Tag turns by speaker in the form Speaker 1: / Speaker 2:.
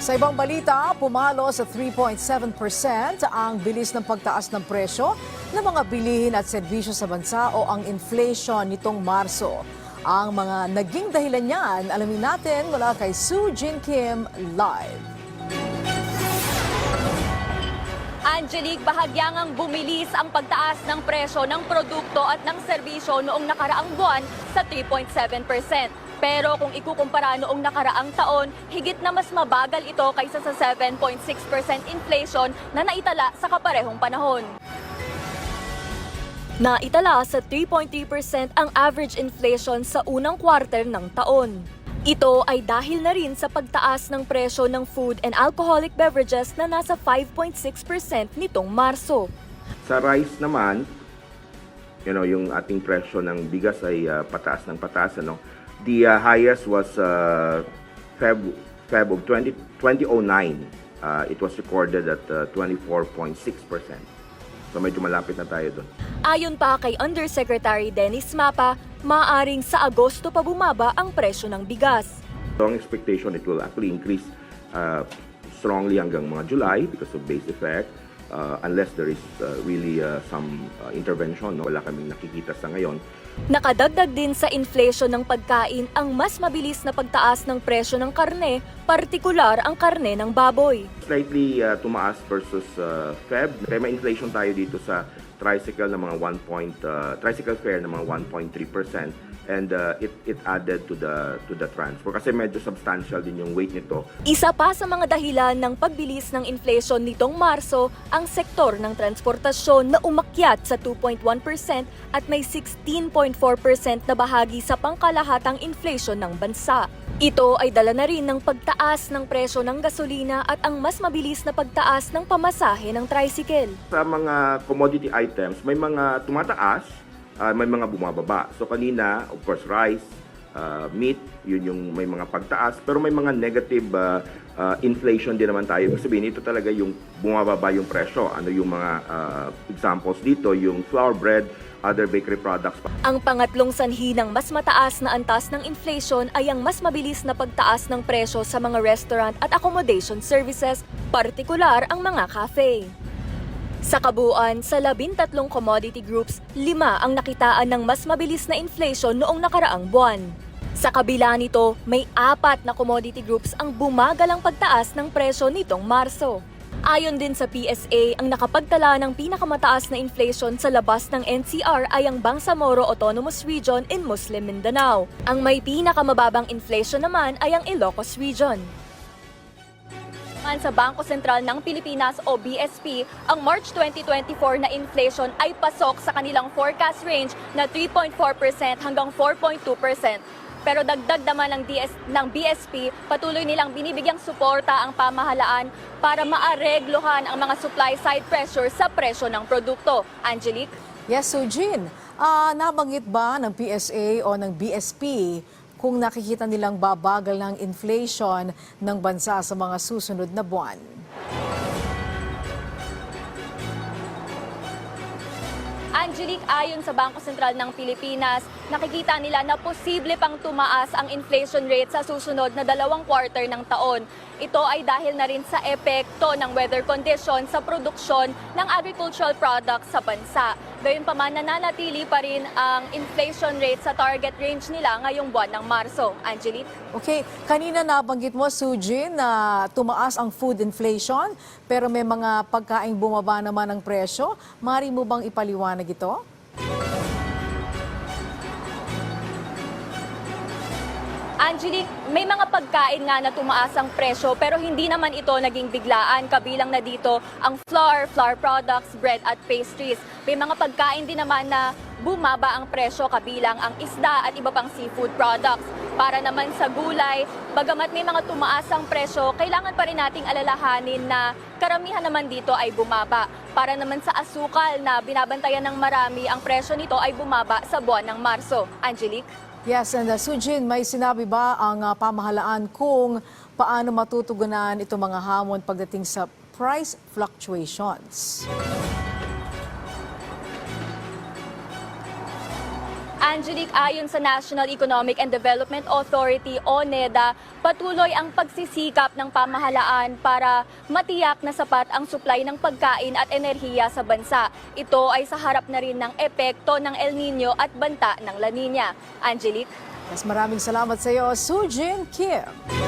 Speaker 1: Sa ibang balita, pumalo sa 3.7% ang bilis ng pagtaas ng presyo ng mga bilihin at serbisyo sa bansa o ang inflation nitong Marso. Ang mga naging dahilan niyan, alamin natin mula kay Sue Jin Kim live.
Speaker 2: Angelique, bahagyangang bumilis ang pagtaas ng presyo ng produkto at ng serbisyo noong nakaraang buwan sa 3.7%. Pero kung ikukumpara noong nakaraang taon, higit na mas mabagal ito kaysa sa 7.6% inflation na naitala sa kaparehong panahon. Naitala sa 3.3% ang average inflation sa unang quarter ng taon. Ito ay dahil na rin sa pagtaas ng presyo ng food and alcoholic beverages na nasa 5.6% nitong Marso.
Speaker 3: Sa rice naman, you know, yung ating presyo ng bigas ay uh, pataas ng pataas. Ano? The uh, highest was uh, Feb, Feb of 20, 2009. Uh, it was recorded at uh, 24.6%. So medyo malapit na tayo doon.
Speaker 2: Ayon pa kay Undersecretary Dennis Mapa, maaring sa Agosto pa bumaba ang presyo ng bigas.
Speaker 3: Strong expectation it will actually increase uh, strongly hanggang mga July because of base effect. Uh, unless there is uh, really uh, some uh, intervention, no? wala kaming nakikita sa ngayon.
Speaker 2: Nakadagdag din sa inflation ng pagkain ang mas mabilis na pagtaas ng presyo ng karne, partikular ang karne ng baboy.
Speaker 3: Slightly uh, tumaas versus uh, Feb. Kaya may inflation tayo dito sa tricycle ng mga 1 point, uh, tricycle fare ng mga 1.3% and uh, it it added to the to the transfer kasi medyo substantial din yung weight nito.
Speaker 2: Isa pa sa mga dahilan ng pagbilis ng inflation nitong Marso ang sektor ng transportasyon na umakyat sa 2.1% at may 16.4% na bahagi sa pangkalahatang inflation ng bansa. Ito ay dala na rin ng pagtaas ng presyo ng gasolina at ang mas mabilis na pagtaas ng pamasahe ng tricycle.
Speaker 3: Sa mga commodity items, may mga tumataas, uh, may mga bumababa. So kanina, of course, rice, uh, meat, yun yung may mga pagtaas. Pero may mga negative uh, uh, inflation din naman tayo. Ibig sabihin, ito talaga yung bumababa yung presyo. Ano yung mga uh, examples dito? Yung flour bread, other bakery products.
Speaker 2: Ang pangatlong sanhi ng mas mataas na antas ng inflation ay ang mas mabilis na pagtaas ng presyo sa mga restaurant at accommodation services, partikular ang mga cafe. Sa kabuuan, sa labintatlong commodity groups, lima ang nakitaan ng mas mabilis na inflation noong nakaraang buwan. Sa kabila nito, may apat na commodity groups ang bumagal ang pagtaas ng presyo nitong Marso. Ayon din sa PSA, ang nakapagtala ng pinakamataas na inflation sa labas ng NCR ay ang Bangsamoro Autonomous Region in Muslim Mindanao. Ang may pinakamababang inflation naman ay ang Ilocos Region. Sa Bangko Sentral ng Pilipinas o BSP, ang March 2024 na inflation ay pasok sa kanilang forecast range na 3.4% hanggang 4.2%. Pero dagdag naman ng, DS, ng BSP, patuloy nilang binibigyang suporta ang pamahalaan para maareglohan ang mga supply side pressure sa presyo ng produkto. Angelique?
Speaker 1: Yes, Sujin. Ah, nabanggit ba ng PSA o ng BSP kung nakikita nilang babagal ng inflation ng bansa sa mga susunod na buwan?
Speaker 2: Angelique, ayon sa Bangko Sentral ng Pilipinas, nakikita nila na posible pang tumaas ang inflation rate sa susunod na dalawang quarter ng taon. Ito ay dahil na rin sa epekto ng weather condition sa produksyon ng agricultural products sa bansa. Gayunpaman, nananatili pa rin ang inflation rate sa target range nila ngayong buwan ng Marso. Angelique?
Speaker 1: Okay, kanina nabanggit mo, Sujin, na tumaas ang food inflation, pero may mga pagkaing bumaba naman ang presyo. Mari mo bang ipaliwanag ito?
Speaker 2: Angelique, may mga pagkain nga na tumaas ang presyo pero hindi naman ito naging biglaan. Kabilang na dito ang flour, flour products, bread at pastries. May mga pagkain din naman na bumaba ang presyo kabilang ang isda at iba pang seafood products. Para naman sa gulay, bagamat may mga tumaas ang presyo, kailangan pa rin nating alalahanin na karamihan naman dito ay bumaba. Para naman sa asukal na binabantayan ng marami, ang presyo nito ay bumaba sa buwan ng Marso. Angelique?
Speaker 1: Yes, and uh, Sujin, may sinabi ba ang uh, pamahalaan kung paano matutugunan itong mga hamon pagdating sa price fluctuations?
Speaker 2: Angelique, ayon sa National Economic and Development Authority o NEDA, patuloy ang pagsisikap ng pamahalaan para matiyak na sapat ang supply ng pagkain at enerhiya sa bansa. Ito ay sa harap na rin ng epekto ng El Nino at banta ng La Nina. Angelique?
Speaker 1: Mas maraming salamat sa iyo, Sujin Kim.